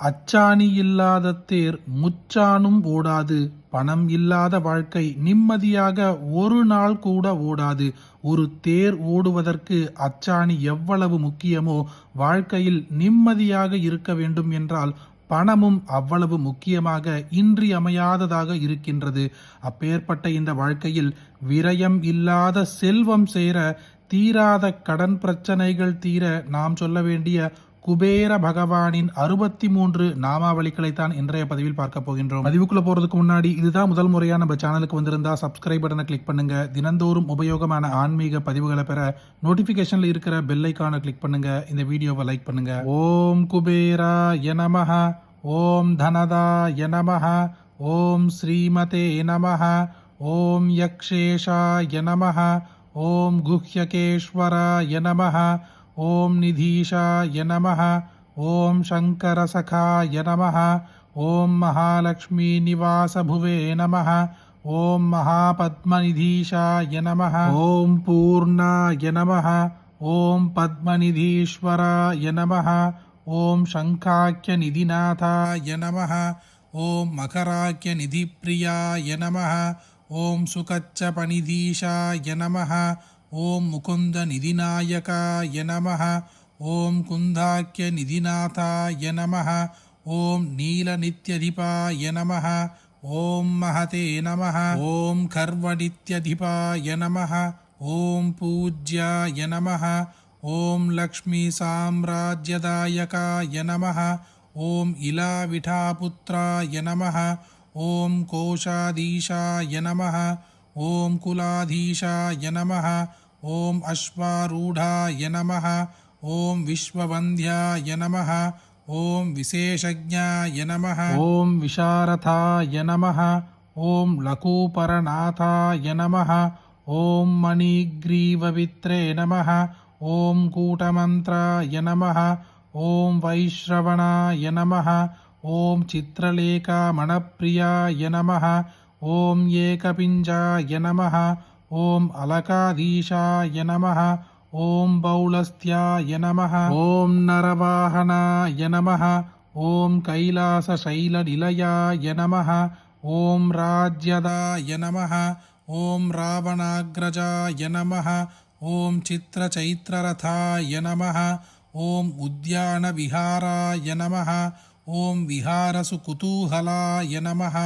அச்சாணி இல்லாத தேர் முச்சானும் ஓடாது. பணம் இல்லாத வாழ்க்கை நிம்மதியாக ஒரு நாள் கூட ஓடாது. ஒரு தேர் ஓடுவதற்கு அச்சாணி எவ்வளவு முக்கியமோ வாழ்க்கையில் நிம்மதியாக இருக்க வேண்டும் என்றால் பணமும் அவ்வளவு முக்கியமாக இன்றியமையாததாக இருக்கின்றது. அப்பேற்பட்ட இந்த வாழ்க்கையில் விரயம் இல்லாத செல்வம் சேர தீராத கடன் பிரச்சனைகள் தீர நாம் சொல்ல வேண்டிய குபேர பகவானின் அறுபத்தி மூன்று நாமாவளிகளை தான் இன்றைய பதிவில் பார்க்க போகின்றோம். பதிவுக்குள்ள போறதுக்கு முன்னாடி இதுதான் முதல் முறையா நம்ம சேனலுக்கு வந்திருந்தா சப்ஸ்கிரைப் பட்டனை கிளிக் பண்ணுங்க. தினந்தோறும் உபயோகமான ஆன்மீக பதிவுகளை பெற நோட்டிபிகேஷன்ல இருக்கிற பெல் ஐக்கானை கிளிக் பண்ணுங்க. இந்த வீடியோவை லைக் பண்ணுங்க. ஓம் குபேரா எனமஹ ஓம் தனதா எனமஹ ஓம் ஸ்ரீமதே நமஹ. ஓம் யக்ஷேஷா நமஹ. ஓம் குஹ்யகேஸ்வரா நமஹ. ॐ निधीशाय नमः ॐ शङ्करसखाय नमः ॐ महालक्ष्मीनिवासभुवे नमः ॐ महापद्मनिधीशाय नमः ॐ पूर्णाय नमः ॐ पद्मनिधीश्वराय नमः ॐ शङ्खाख्यनिधिनाथाय नमः ॐ मकराख्यनिधिप्रियाय नमः ॐ सुकच्चपनिधीशाय नमः ॐ मुकुन्दनिधिनायकाय नमः। ॐ कुन्धाक्यनिधिनाथाय नमः। ॐ नीलनित्यधिपाय नमः। ॐ महते नमः। ॐ खर्वडित्यधिपाय नमः। ॐ पूज्याय नमः। ॐ लक्ष्मीसाम्राज्यदायकाय नमः। ॐ इलाविठापुत्राय नमः। ॐ कोशाधीशाय नमः। ॐ कुलाधीशाय नमः ॐ अश्वारूढाय नमः ॐ विश्ववन्द्याय नमः ॐ विशेषज्ञाय नमः ॐ विशारथाय नमः ॐ लकूपरनाथाय नमः ॐ मणिग्रीववित्रे नमः ॐ कूटमन्त्राय नमः ॐ वैश्रवणाय नमः ॐ चित्रलेखामणप्रियाय नमः ॐ एकपिञ्जाय नमः ॐ अलकाधीशाय नमः ॐ बौलस्त्याय नमः ॐ नरवाहनाय नमः ॐ कैलासशैलनिलयाय नमः ॐ राज्यदाय नमः ॐ रावणाग्रजाय नमः ॐ चित्रचैत्ररथाय नमः ॐ उद्यानविहाराय नमः ॐ विहारसुकुतूहलाय नमः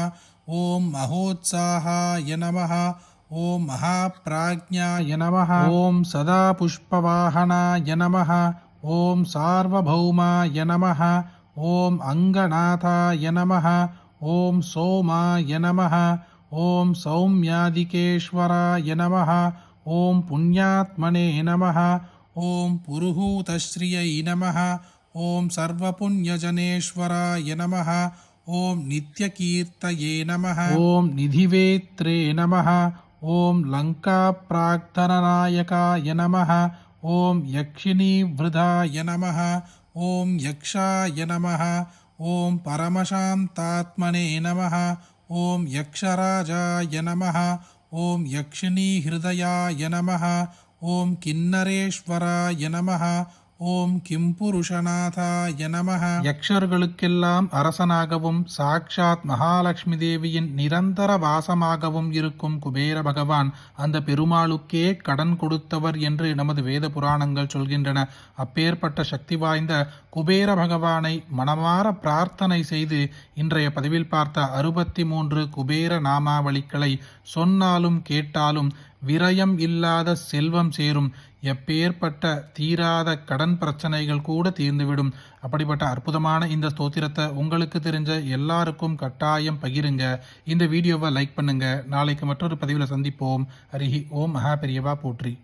ఓం మహోత్సాహాయ నమ. ఓం మహాప్రాజ్ఞాయ నమ. ఓం సదా పుష్పవాహనాయ నమ. ఓం సార్వభౌమాయ నమ. ఓం అంగనాథాయ నమ. ఓం సోమాయ నమ. ఓం సౌమ్యాదికేశ్వరాయ నమ. ఓం పుణ్యాత్మనే నమ. ఓం పురుహూతశ్రియై నమ. ఓం సర్వపుణ్యజనేశ్వరాయ నమ. ॐ नित्यकीर्तये नमः। ॐ निधिवेत्रे नमः। ॐ लङ्काप्राक्तननायकाय नमः। ॐ यक्षिणीवृधाय नमः। ॐ यक्षाय नमः। ॐ परमशान्तात्मने नमः। ॐ यक्षराजाय नमः। ॐ यक्षिणीहृदयाय नमः। ॐ किन्नरेश्वराय नमः। ஓம் கிம் புருஷநாதாய நமக யக்ஷர்களுக்கெல்லாம் அரசனாகவும் சாக்ஷாத் மகாலட்சுமி தேவியின் நிரந்தர வாசமாகவும் இருக்கும் குபேர பகவான் அந்த பெருமாளுக்கே கடன் கொடுத்தவர் என்று நமது வேத புராணங்கள் சொல்கின்றன. அப்பேற்பட்ட சக்தி வாய்ந்த குபேர பகவானை மனமாற பிரார்த்தனை செய்து இன்றைய பதிவில் பார்த்த அறுபத்தி மூன்று குபேர நாமாவளிகளை சொன்னாலும் கேட்டாலும் விரயம் இல்லாத செல்வம் சேரும். எப்பேற்பட்ட தீராத கடன் பிரச்சனைகள் கூட தீர்ந்துவிடும். அப்படிப்பட்ட அற்புதமான இந்த ஸ்தோத்திரத்தை உங்களுக்கு தெரிஞ்ச எல்லாருக்கும் கட்டாயம் பகிருங்க. இந்த வீடியோவை லைக் பண்ணுங்க. நாளைக்கு மற்றொரு பதிவில் சந்திப்போம். அருகி ஓம் மகா பெரியவா போற்றி.